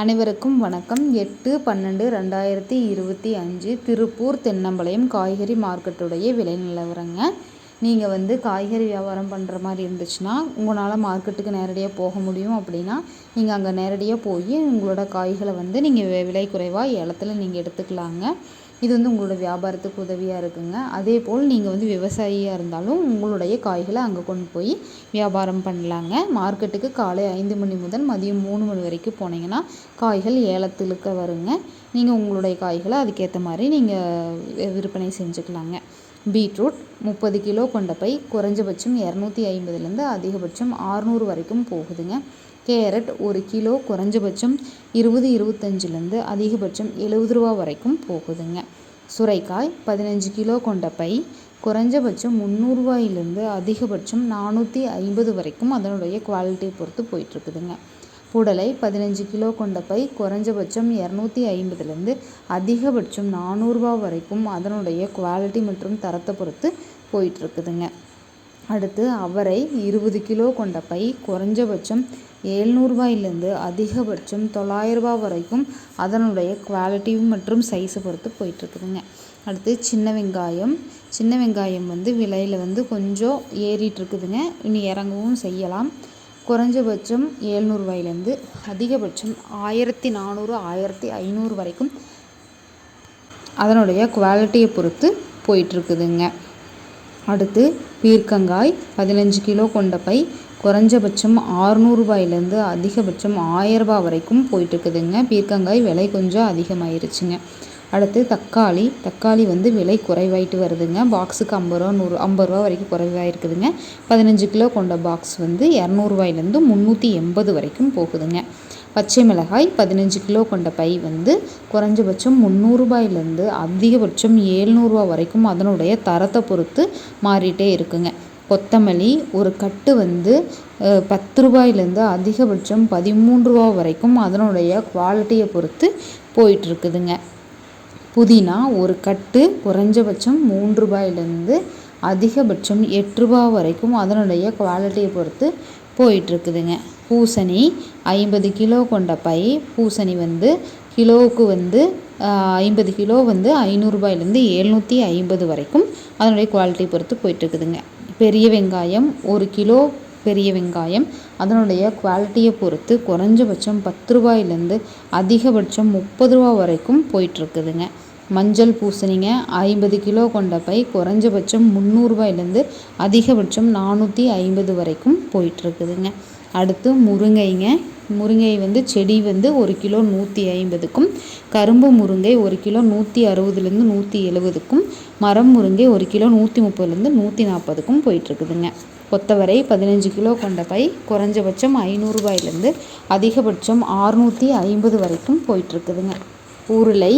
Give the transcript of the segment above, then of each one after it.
அனைவருக்கும் வணக்கம். எட்டு பன்னெண்டு ரெண்டாயிரத்தி இருபத்தி அஞ்சு திருப்பூர் தென்னம்பாளையம் காய்கறி மார்க்கெட்டுடைய விலை நிலவரங்க. நீங்கள் வந்து காய்கறி வியாபாரம் பண்ணுற மாதிரி இருந்துச்சுன்னா உங்களால் மார்க்கெட்டுக்கு நேரடியாக போக முடியும் அப்படின்னா நீங்கள் அங்கே நேரடியாக போய் உங்களோட காய்களை வந்து நீங்கள் விலை குறைவாக ஏலத்தில் நீங்கள் எடுத்துக்கலாங்க. இது வந்து உங்களோட வியாபாரத்துக்கு உதவியாக இருக்குங்க. அதே போல் நீங்கள் வந்து விவசாயியாக இருந்தாலும் உங்களுடைய காய்களை அங்கே கொண்டு போய் வியாபாரம் பண்ணலாங்க. மார்க்கெட்டுக்கு காலை ஐந்து மணி முதல் மதியம் மூணு மணி வரைக்கும் போனீங்கன்னா காய்கள் ஏலத்திலுக்க வருங்க. நீங்கள் உங்களுடைய காய்களை அதுக்கேற்ற மாதிரி நீங்கள் விற்பனை செஞ்சுக்கலாங்க. பீட்ரூட் முப்பது கிலோ கொண்ட பை குறைஞ்சபட்சம் இரநூத்தி ஐம்பதுலேருந்து அதிகபட்சம் ஆறுநூறு வரைக்கும் போகுதுங்க. கேரட் ஒரு கிலோ குறைஞ்சபட்சம் இருபது இருபத்தஞ்சிலேருந்து அதிகபட்சம் எழுபது ரூபா வரைக்கும் போகுதுங்க. சுரைக்காய் பதினஞ்சு கிலோ கொண்ட பை குறைஞ்சபட்சம் முந்நூறுரூவாயிலேருந்து அதிகபட்சம் நானூற்றி ஐம்பது வரைக்கும் அதனுடைய குவாலிட்டியை பொறுத்து போயிட்டுருக்குதுங்க. புடலை பதினஞ்சு கிலோ கொண்ட பை குறைஞ்சபட்சம் இரநூத்தி ஐம்பதுலேருந்து அதிகபட்சம் நானூறுரூவா வரைக்கும் அதனுடைய குவாலிட்டி மற்றும் தரத்தை பொறுத்து போயிட்டுருக்குதுங்க. அடுத்து அவரை இருபது கிலோ கொண்ட பை குறைஞ்சபட்சம் ஏழ்நூறுபாயிலேருந்து அதிகபட்சம் தொள்ளாயிரரூபா வரைக்கும் அதனுடைய குவாலிட்டி மற்றும் சைஸை பொறுத்து போயிட்டுருக்குதுங்க. அடுத்து சின்ன வெங்காயம். சின்ன வெங்காயம் வந்து விலையில் வந்து கொஞ்சம் ஏறிட்டுருக்குதுங்க. இனி இறங்கவும் செய்யலாம். குறைஞ்சபட்சம் ஏழ்நூறுபாயிலேருந்து அதிகபட்சம் ஆயிரத்தி நானூறு ஆயிரத்தி ஐநூறு வரைக்கும் அதனுடைய குவாலிட்டியை பொறுத்து போயிட்டுருக்குதுங்க. அடுத்து பீர்க்கங்காய் பதினஞ்சு கிலோ கொண்ட பை. குறைஞ்சபட்சம் ஆறுநூறுபாயிலேருந்து அதிகபட்சம் ஆயரரூபா வரைக்கும் போயிட்டுருக்குதுங்க. பீர்க்கங்காய் விலை கொஞ்சம் அதிகமாயிருச்சுங்க. அடுத்து தக்காளி. தக்காளி வந்து விலை குறைவாயிட்டு வருதுங்க. பாக்ஸுக்கு ஐம்பது ரூபா நூறு ஐம்பது ரூபா வரைக்கும் குறைவாக இருக்குதுங்க பதினஞ்சு கிலோ கொண்ட பாக்ஸ் வந்து இரநூறுவாயிலேருந்து முந்நூற்றி எண்பது வரைக்கும் போகுதுங்க. பச்சை மிளகாய் பதினஞ்சு கிலோ கொண்ட பை வந்து குறைஞ்சபட்சம் முந்நூறுபாயிலேருந்து அதிகபட்சம் ஏழ்நூறுபா வரைக்கும் அதனுடைய தரத்தை பொறுத்து மாறிட்டே இருக்குங்க. கொத்தமல்லி ஒரு கட்டு வந்து பத்து ரூபாயிலேருந்து அதிகபட்சம் பதிமூன்று ரூபா வரைக்கும் அதனுடைய குவாலிட்டியை பொறுத்து போயிட்டுருக்குதுங்க. புதினா ஒரு கட்டு குறைஞ்சபட்சம் மூன்று ரூபாயிலேருந்து அதிகபட்சம் எட்டு ரூபா வரைக்கும் அதனுடைய குவாலிட்டியை பொறுத்து போயிட்டுருக்குதுங்க. பூசணி ஐம்பது கிலோ கொண்ட பை. பூசணி வந்து கிலோவுக்கு வந்து ஐம்பது கிலோ வந்து ஐநூறுரூபாயிலேருந்து எழுநூற்றி ஐம்பது வரைக்கும் அதனுடைய குவாலிட்டி பொறுத்து போயிட்டுருக்குதுங்க. பெரிய வெங்காயம் ஒரு கிலோ பெரிய வெங்காயம். அதனுடைய குவாலிட்டியை பொறுத்து குறைஞ்சபட்சம் பத்து ரூபாயிலேருந்து அதிகபட்சம் முப்பது ரூபா வரைக்கும் போயிட்டுருக்குதுங்க. மஞ்சள் பூசணிங்க ஐம்பது கிலோ கொண்ட பை குறைஞ்சபட்சம் முந்நூறுபாயிலேருந்து அதிகபட்சம் நானூற்றி ஐம்பது வரைக்கும் போயிட்டுருக்குதுங்க. அடுத்து முருங்கைங்க. முருங்கை வந்து செடி வந்து ஒரு கிலோ நூற்றி ஐம்பதுக்கும் கரும்பு முருங்கை ஒரு கிலோ நூற்றி அறுபதுலேருந்து நூற்றி எழுபதுக்கும் மரம் முருங்கை ஒரு கிலோ நூற்றி முப்பதுலேருந்து நூற்றி நாற்பதுக்கும் போயிட்டுருக்குதுங்க. கொத்தவரை பதினஞ்சு கிலோ கொண்ட பை குறைஞ்சபட்சம் ஐநூறுரூபாயிலேருந்து அதிகபட்சம் ஆறுநூற்றி ஐம்பது வரைக்கும் போயிட்டுருக்குதுங்க. உருளை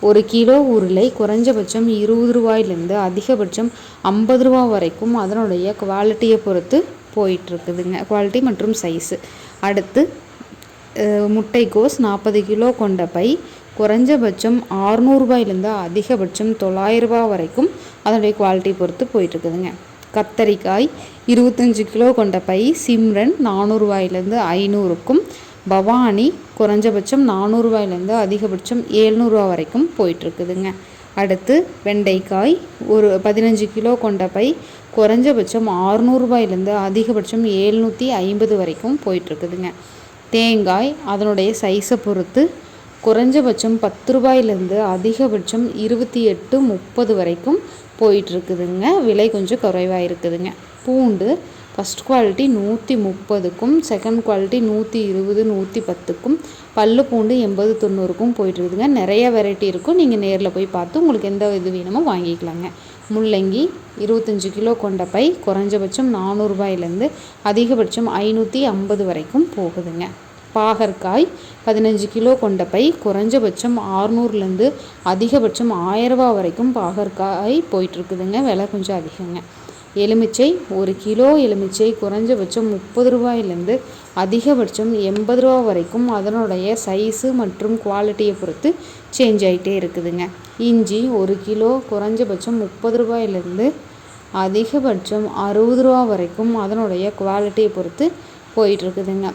ஒரு கிலோ உருளை குறைஞ்சபட்சம் இருபது ரூபாயிலேருந்து அதிகபட்சம் ஐம்பது ரூபா வரைக்கும் அதனுடைய குவாலிட்டியை பொறுத்து போயிட்டுருக்குதுங்க. குவாலிட்டி மற்றும் சைஸு அடுத்து முட்டைக்கோஸ் நாற்பது கிலோ கொண்ட பை குறைஞ்சபட்சம் ஆறுநூறுபாயிலேருந்து அதிகபட்சம் தொள்ளாயிரரூபா வரைக்கும் அதனுடைய குவாலிட்டி பொறுத்து போயிட்டுருக்குதுங்க. கத்தரிக்காய் இருபத்தஞ்சி கிலோ கொண்ட பை சிம்ரன் நானூறுபாயிலேருந்து ஐநூறுக்கும் பவானி குறைஞ்சபட்சம் நானூறுரூவாயிலேருந்து அதிகபட்சம் ஏழ்நூறுரூவா வரைக்கும் போயிட்டுருக்குதுங்க. அடுத்து வெண்டைக்காய் ஒரு பதினஞ்சு கிலோ கொண்ட பை குறைஞ்சபட்சம் ஆறுநூறுபாயிலேருந்து அதிகபட்சம் ஏழ்நூற்றி ஐம்பது வரைக்கும் போயிட்டுருக்குதுங்க. தேங்காய் அதனுடைய சைஸை பொறுத்து குறைஞ்சபட்சம் பத்து ரூபாயிலேருந்து அதிகபட்சம் இருபத்தி எட்டு முப்பது வரைக்கும் போயிட்டுருக்குதுங்க. விலை கொஞ்சம் குறைவாக இருக்குதுங்க பூண்டு ஃபஸ்ட் குவாலிட்டி நூற்றி முப்பதுக்கும் செகண்ட் குவாலிட்டி நூற்றி இருபது நூற்றி பத்துக்கும் பல்லு பூண்டு எண்பது தொண்ணூறுக்கும் போயிட்டுருக்குதுங்க. நிறைய வெரைட்டி இருக்கும். நீங்கள் நேரில் போய் பார்த்து உங்களுக்கு எந்த இது வேணுமோ வாங்கிக்கலாங்க. முள்ளங்கி இருபத்தஞ்சி கிலோ கொண்ட பை குறைஞ்சபட்சம் நானூறுபாயிலேருந்து அதிகபட்சம் ஐநூற்றி ஐம்பது வரைக்கும் போகுதுங்க. பாகற்காய் பதினஞ்சு கிலோ கொண்ட பை குறைஞ்சபட்சம் ஆறுநூறுலேருந்து அதிகபட்சம் ஆயரரூபா வரைக்கும் பாகற்காய் போயிட்டுருக்குதுங்க. விலை கொஞ்சம் அதிகங்க. எலுமிச்சை ஒரு கிலோ எலுமிச்சை குறைஞ்சபட்சம் முப்பது ரூபாயிலேருந்து அதிகபட்சம் எண்பது ரூபா வரைக்கும் அதனுடைய சைஸு மற்றும் குவாலிட்டியை பொறுத்து சேஞ்ச் ஆகிட்டே இருக்குதுங்க. இஞ்சி ஒரு கிலோ குறைஞ்சபட்சம் முப்பது ரூபாயிலேருந்து அதிகபட்சம் அறுபது ரூபா வரைக்கும் அதனுடைய குவாலிட்டியை பொறுத்து போயிட்டுருக்குதுங்க.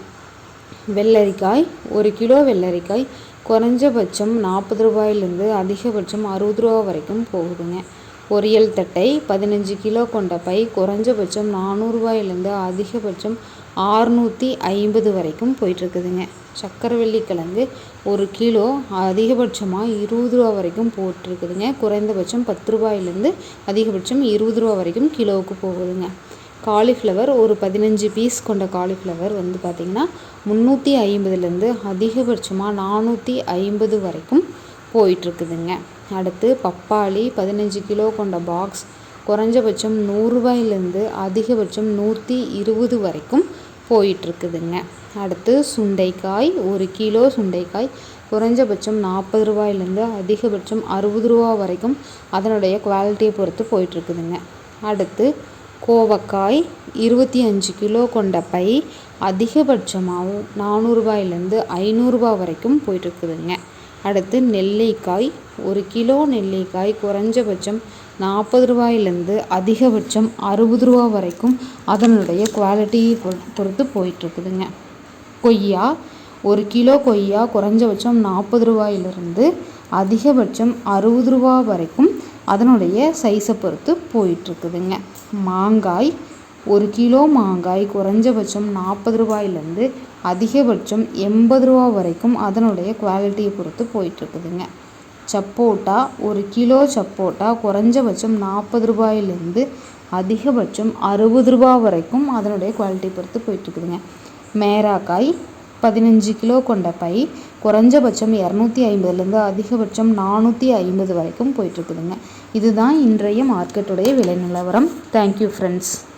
வெள்ளரிக்காய் ஒரு கிலோ வெள்ளரிக்காய் குறைஞ்சபட்சம் நாற்பது ரூபாயிலேருந்து அதிகபட்சம் அறுபது ரூபா வரைக்கும் போகுதுங்க. பொரியல் தட்டை பதினஞ்சு கிலோ கொண்ட பை குறைஞ்சபட்சம் நானூறுரூவாயிலேருந்து அதிகபட்சம் ஆறுநூற்றி ஐம்பது வரைக்கும் போயிட்டுருக்குதுங்க. சக்கரவள்ளி கிழங்கு ஒரு கிலோ அதிகபட்சமாக இருபது ரூபா வரைக்கும் போட்டிருக்குதுங்க. குறைந்தபட்சம் பத்து ரூபாயிலேருந்து அதிகபட்சம் இருபது ரூபா வரைக்கும் கிலோவுக்கு போகுதுங்க. காலிஃப்ளவர் ஒரு பதினஞ்சு பீஸ் கொண்ட காலிஃப்ளவர் வந்து பார்த்திங்கன்னா முந்நூற்றி ஐம்பதுலேருந்து அதிகபட்சமாக நானூற்றி ஐம்பது வரைக்கும் போயிட்டுருக்குதுங்க. அடுத்து பப்பாளி பதினஞ்சு கிலோ கொண்ட பாக்ஸ் குறைஞ்சபட்சம் நூறுரூபாயிலேருந்து அதிகபட்சம் நூற்றி இருபது வரைக்கும் போயிட்டுருக்குதுங்க. அடுத்து சுண்டைக்காய் ஒரு கிலோ சுண்டைக்காய் குறைஞ்சபட்சம் நாற்பது ரூபாயிலேருந்து அதிகபட்சம் அறுபது ரூபா வரைக்கும் அதனுடைய குவாலிட்டியை பொறுத்து போயிட்டுருக்குதுங்க. அடுத்து கோவக்காய் இருபத்தி அஞ்சு கிலோ கொண்ட பை அதிகபட்சமாகவும் நானூறுரூபாயிலேருந்து ஐநூறுரூபா வரைக்கும் போயிட்டுருக்குதுங்க. அடுத்து நெல்லிக்காய். ஒரு கிலோ நெல்லிக்காய் குறைஞ்சபட்சம் நாற்பது ரூபாயிலேருந்து அதிகபட்சம் அறுபது ரூபா வரைக்கும் அதனுடைய குவாலிட்டியை பொறுத்து போயிட்டுருக்குதுங்க. கொய்யா ஒரு கிலோ கொய்யா குறைஞ்சபட்சம் நாற்பது ரூபாயிலிருந்து அதிகபட்சம் அறுபது ரூபா வரைக்கும் அதனுடைய சைஸை பொறுத்து போயிட்டுருக்குதுங்க. மாங்காய் ஒரு கிலோ மாங்காய் குறைஞ்சபட்சம் நாற்பது ரூபாயிலேருந்து அதிகபட்சம் எண்பது ரூபா வரைக்கும் அதனுடைய குவாலிட்டியை பொறுத்து போயிட்டுருக்குதுங்க. சப்போட்டா ஒரு கிலோ சப்போட்டா குறைஞ்சபட்சம் நாற்பது ரூபாயிலேருந்து அதிகபட்சம் அறுபது ரூபா வரைக்கும் அதனுடைய குவாலிட்டி பொறுத்து போயிட்டுருக்குதுங்க. மேராக்காய் பதினஞ்சு கிலோ கொண்ட பை குறைஞ்சபட்சம் இரநூத்தி ஐம்பதுலேருந்து அதிகபட்சம் நானூற்றி ஐம்பது வரைக்கும் போயிட்டுருக்குதுங்க. இதுதான் இன்றைய மார்க்கெட்டுடைய விலை நிலவரம். Thank you friends